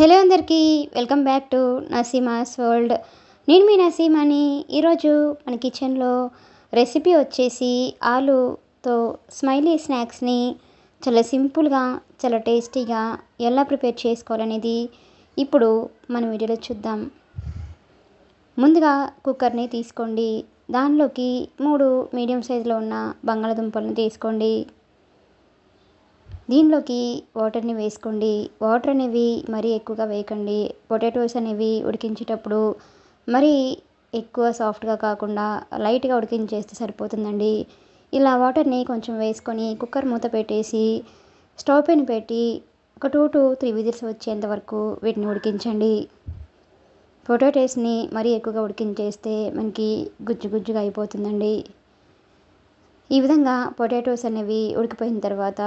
Hello అందరికీ welcome back to Naseema's world. నేను మీ నసీమాని. ఈరోజు మన కిచెన్లో రెసిపీ వచ్చేసి ఆలుతో స్మైలీ స్నాక్స్ని చాలా సింపుల్గా చాలా టేస్టీగా ఎలా ప్రిపేర్ చేసుకోవాలనేది ఇప్పుడు మన వీడియోలో చూద్దాం. ముందుగా కుక్కర్ని తీసుకోండి. దానిలోకి మూడు మీడియం సైజులో ఉన్న బంగాళదుంపలను తీసుకోండి. దీనిలోకి వాటర్ని వేసుకోండి. వాటర్ అనేవి మరీ ఎక్కువగా వేయకండి. పొటాటోస్ అనేవి ఉడికించేటప్పుడు మరీ ఎక్కువ సాఫ్ట్గా కాకుండా లైట్గా ఉడికించేస్తే సరిపోతుందండి. ఇలా వాటర్ని కొంచెం వేసుకొని కుక్కర్ మూత పెట్టేసి స్టవ్ పైన పెట్టి ఒక టూ టు త్రీ విజిల్స్ వచ్చేంత వరకు వీటిని ఉడికించండి. పొటాటోస్ని మరీ ఎక్కువగా ఉడికించేస్తే మనకి గుజ్జు గుజ్జుగా అయిపోతుందండి. ఈ విధంగా పొటాటోస్ అనేవి ఉడికిపోయిన తర్వాత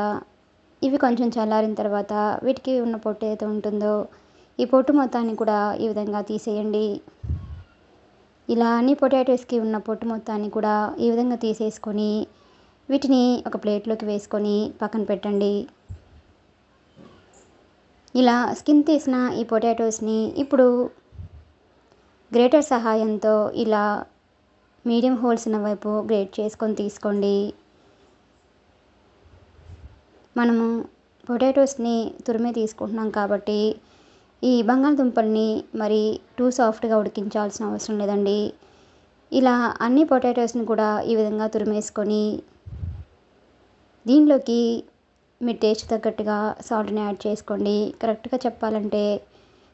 ఇవి కొంచెం చల్లారిన తర్వాత వీటికి ఉన్న పొట్టు ఏదైతే ఉంటుందో ఈ పొట్టు మొత్తాన్ని కూడా ఈ విధంగా తీసేయండి. ఇలా అన్ని పొటాటోస్కి ఉన్న పొట్టు మొత్తాన్ని కూడా ఈ విధంగా తీసేసుకొని వీటిని ఒక ప్లేట్లోకి వేసుకొని పక్కన పెట్టండి. ఇలా స్కిన్ తీసిన ఈ పొటాటోస్ని ఇప్పుడు గ్రేటర్ సహాయంతో ఇలా మీడియం హోల్స్ ఉన్న వైపు గ్రేట్ చేసుకొని తీసుకోండి. మనము పొటాటోస్ని తురిమే తీసుకుంటున్నాం కాబట్టి ఈ బంగాళదుంపల్ని మరి టూ సాఫ్ట్గా ఉడికించాల్సిన అవసరం లేదండి. ఇలా అన్ని పొటాటోస్ని కూడా ఈ విధంగా తురిమేసుకొని దీనిలోకి మీ టేస్ట్ తగ్గట్టుగా సాల్ట్ని యాడ్ చేసుకోండి. కరెక్ట్గా చెప్పాలంటే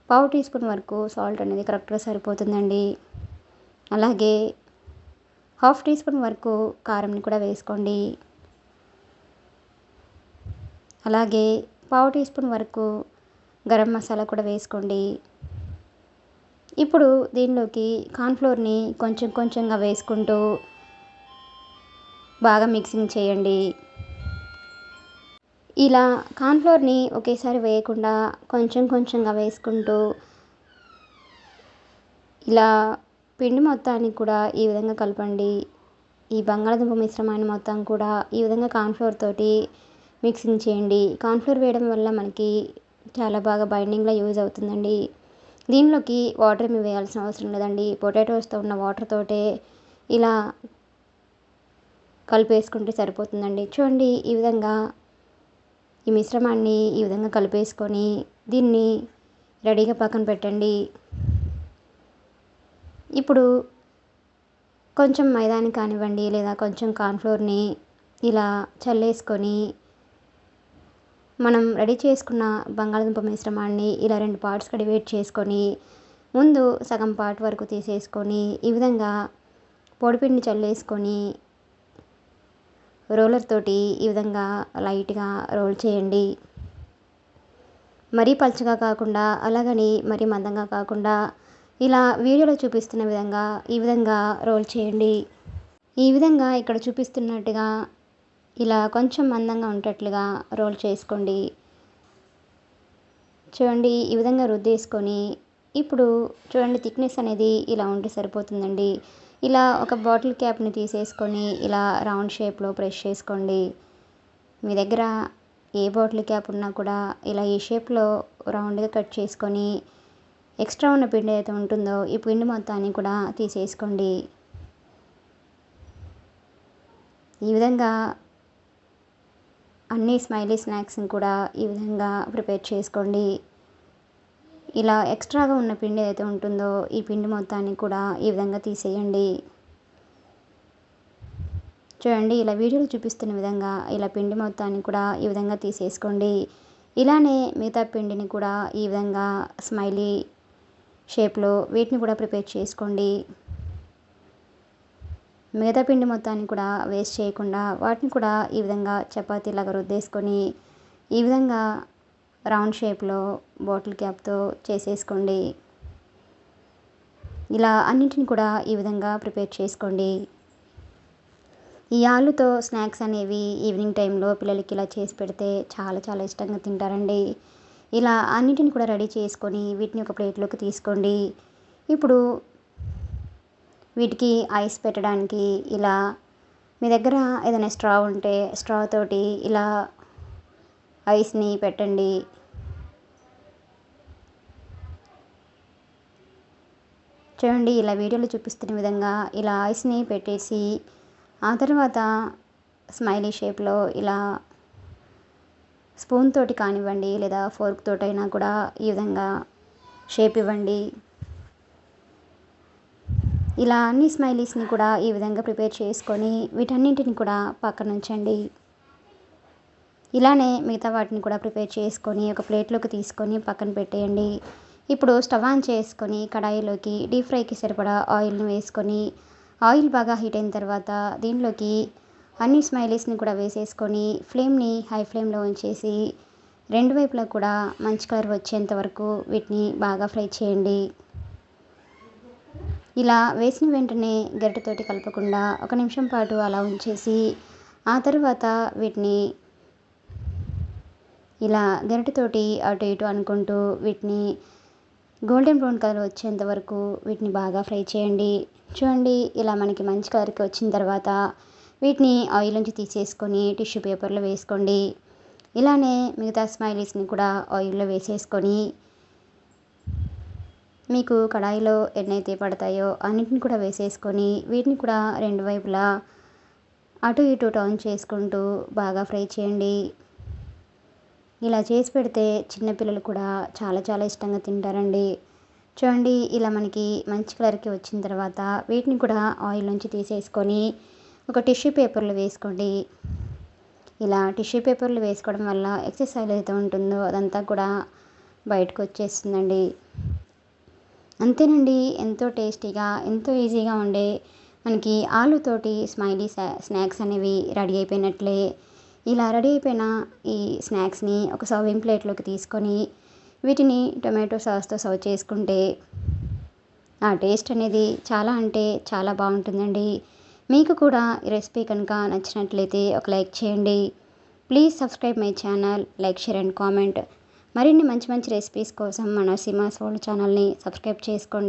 పావు టీ స్పూన్ వరకు సాల్ట్ అనేది కరెక్ట్గా సరిపోతుందండి. అలాగే హాఫ్ టీ స్పూన్ వరకు కారంని కూడా వేసుకోండి. అలాగే పావు టీ స్పూన్ వరకు గరం మసాలా కూడా వేసుకోండి. ఇప్పుడు దీనిలోకి కార్న్ఫ్లోర్ని కొంచెం కొంచెంగా వేసుకుంటూ బాగా మిక్సింగ్ చేయండి. ఇలా కార్న్ఫ్లోర్ని ఒకేసారి వేయకుండా కొంచెం కొంచెంగా వేసుకుంటూ ఇలా పిండి మొత్తాన్ని కూడా ఈ విధంగా కలపండి. ఈ బంగాళదుంప మిశ్రమాన్ని మొత్తం కూడా ఈ విధంగా కార్న్ఫ్లోర్ తోటి మిక్సింగ్ చేయండి. కార్న్ఫ్లోర్ వేయడం వల్ల మనకి చాలా బాగా బైండింగ్లో యూజ్ అవుతుందండి. దీనిలోకి వాటర్ ఏమి వేయాల్సిన అవసరం లేదండి. పొటాటోస్తో ఉన్న వాటర్ తోటే ఇలా కలిపేసుకుంటే సరిపోతుందండి. చూడండి ఈ విధంగా ఈ మిశ్రమాన్ని ఈ విధంగా కలిపేసుకొని దీన్ని రెడీగా పక్కన పెట్టండి. ఇప్పుడు కొంచెం మైదాని కానివ్వండి లేదా కొంచెం కార్న్ఫ్లోర్ని ఇలా చల్లేసుకొని మనం రెడీ చేసుకున్న బంగాళదుంప మిశ్రమాన్ని ఇలా రెండు పార్ట్స్గా డివైడ్ చేసుకొని ముందు సగం పార్ట్ వరకు తీసేసుకొని ఈ విధంగా పొడిపిండి చల్లేసుకొని రోలర్ తోటి ఈ విధంగా లైట్గా రోల్ చేయండి. మరీ పలుచగా కాకుండా అలాగని మరీ మందంగా కాకుండా ఇలా వీడియోలో చూపిస్తున్న విధంగా ఈ విధంగా రోల్ చేయండి. ఈ విధంగా ఇక్కడ చూపిస్తున్నట్టుగా ఇలా కొంచెం మందంగా ఉండేట్లుగా రోల్ చేసుకోండి. చూడండి ఈ విధంగా రుద్దేసుకొని ఇప్పుడు చూడండి థిక్నెస్ అనేది ఇలా ఉంటే సరిపోతుందండి. ఇలా ఒక బాటిల్ క్యాప్ని తీసేసుకొని ఇలా రౌండ్ షేప్లో ప్రెస్ చేసుకోండి. మీ దగ్గర ఏ బాటిల్ క్యాప్ ఉన్నా కూడా ఇలా ఈ షేప్లో రౌండ్గా కట్ చేసుకొని ఎక్స్ట్రా ఉన్న పిండి అయితే ఉంటుందో ఈ పిండి మొత్తాన్ని కూడా తీసేసుకోండి. ఈ విధంగా అన్ని స్మైలీ స్నాక్స్ని కూడా ఈ విధంగా ప్రిపేర్ చేసుకోండి. ఇలా ఎక్స్ట్రాగా ఉన్న పిండి ఏదైతే ఉంటుందో ఈ పిండి మొత్తాన్ని కూడా ఈ విధంగా తీసేయండి. చూడండి ఇలా వీడియోలో చూపిస్తున్న విధంగా ఇలా పిండి మొత్తాన్ని కూడా ఈ విధంగా తీసేసుకోండి. ఇలానే మిగతా పిండిని కూడా ఈ విధంగా స్మైలీ షేప్లో వీటిని కూడా ప్రిపేర్ చేసుకోండి. మిగతా పిండి మొత్తాన్ని కూడా వేస్ట్ చేయకుండా వాటిని కూడా ఈ విధంగా చపాతీలాగా రుద్దేసుకొని ఈ విధంగా రౌండ్ షేప్లో బాటిల్ క్యాప్తో చేసేసుకోండి. ఇలా అన్నింటిని కూడా ఈ విధంగా ప్రిపేర్ చేసుకోండి. ఈ ఆలుతో స్నాక్స్ అనేవి ఈవినింగ్ టైంలో పిల్లలకి ఇలా చేసి పెడితే చాలా చాలా ఇష్టంగా తింటారండి. ఇలా అన్నింటిని కూడా రెడీ చేసుకొని వీటిని ఒక ప్లేట్లోకి తీసుకోండి. ఇప్పుడు వీటికి ఐస్ పెట్టడానికి ఇలా మీ దగ్గర ఏదైనా స్ట్రా ఉంటే స్ట్రా తోటి ఇలా ఐస్ని పెట్టండి. చూడండి ఇలా వీడియోలో చూపిస్తున్న విధంగా ఇలా ఐస్ని పెట్టేసి ఆ తర్వాత స్మైలీ షేప్లో ఇలా స్పూన్ తోటి కానివ్వండి లేదా ఫోర్క్ తోటైనా కూడా ఈ విధంగా షేప్ ఇవ్వండి. ఇలా అన్ని స్మైలీస్ని కూడా ఈ విధంగా ప్రిపేర్ చేసుకొని వీటన్నింటిని కూడా పక్కన ఉంచండి. ఇలానే మిగతా వాటిని కూడా ప్రిపేర్ చేసుకొని ఒక ప్లేట్లోకి తీసుకొని పక్కన పెట్టేయండి. ఇప్పుడు స్టవ్ ఆన్ చేసుకొని కడాయిలోకి డీప్ ఫ్రైకి సరిపడా ఆయిల్ని వేసుకొని ఆయిల్ బాగా హీట్ అయిన తర్వాత దీనిలోకి అన్ని స్మైలీస్ని కూడా వేసేసుకొని ఫ్లేమ్ని హై ఫ్లేమ్లో ఉంచేసి రెండు వైపులా కూడా మంచి కలర్ వచ్చేంత వరకు వీటిని బాగా ఫ్రై చేయండి. ఇలా వేసిన వెంటనే గరిటెతోటి కలపకుండా ఒక నిమిషం పాటు అలా ఉంచేసి ఆ తర్వాత వీటిని ఇలా గరిటెతోటి అటు ఇటు అనుకుంటూ వీటిని గోల్డెన్ బ్రౌన్ కలర్ వచ్చేంత వరకు వీటిని బాగా ఫ్రై చేయండి. చూడండి ఇలా మనకి మంచి కలర్కి వచ్చిన తర్వాత వీటిని ఆయిల్ నుంచి తీసేసుకొని టిష్యూ పేపర్లో వేసుకోండి. ఇలానే మిగతా స్మైలీస్ని కూడా ఆయిల్లో వేసేసుకొని మీకు కడాయిలో ఎన్నైతే పడతాయో అన్నిటిని కూడా వేసేసుకొని వీటిని కూడా రెండు వైపులా అటు ఇటు టర్న్ చేసుకుంటూ బాగా ఫ్రై చేయండి. ఇలా చేసి పెడితే చిన్నపిల్లలు కూడా చాలా చాలా ఇష్టంగా తింటారండి. చూడండి ఇలా మనకి మంచి కలర్కి వచ్చిన తర్వాత వీటిని కూడా ఆయిల్ నుంచి తీసేసుకొని ఒక టిష్యూ పేపర్లో వేసుకోండి. ఇలా టిష్యూ పేపర్లు వేసుకోవడం వల్ల ఎక్సెస్ ఆయిల్ అయితే ఉంటుందో అదంతా కూడా బయటకు వచ్చేస్తుందండి. అంతేనండి. ఎంతో టేస్టీగా ఎంతో ఈజీగా ఉండే మనకి ఆలుతోటి స్మైలీ స్నాక్స్ అనేవి రెడీ అయిపోయినట్లే. ఇలా రెడీ అయిపోయిన ఈ స్నాక్స్ని ఒక సర్వింగ్ ప్లేట్లోకి తీసుకొని వీటిని టొమాటో సాస్తో సర్వ్ చేసుకుంటే ఆ టేస్ట్ అనేది చాలా అంటే చాలా బాగుంటుందండి. మీకు కూడా ఈ రెసిపీ కనుక నచ్చినట్లయితే ఒక లైక్ చేయండి. Please subscribe my channel like share and comment. మరిన్ని మంచి మంచి రెసిపీస్ కోసం మన సిమాస్ వరల్డ్ ఛానల్ని సబ్స్క్రైబ్ చేసుకోండి.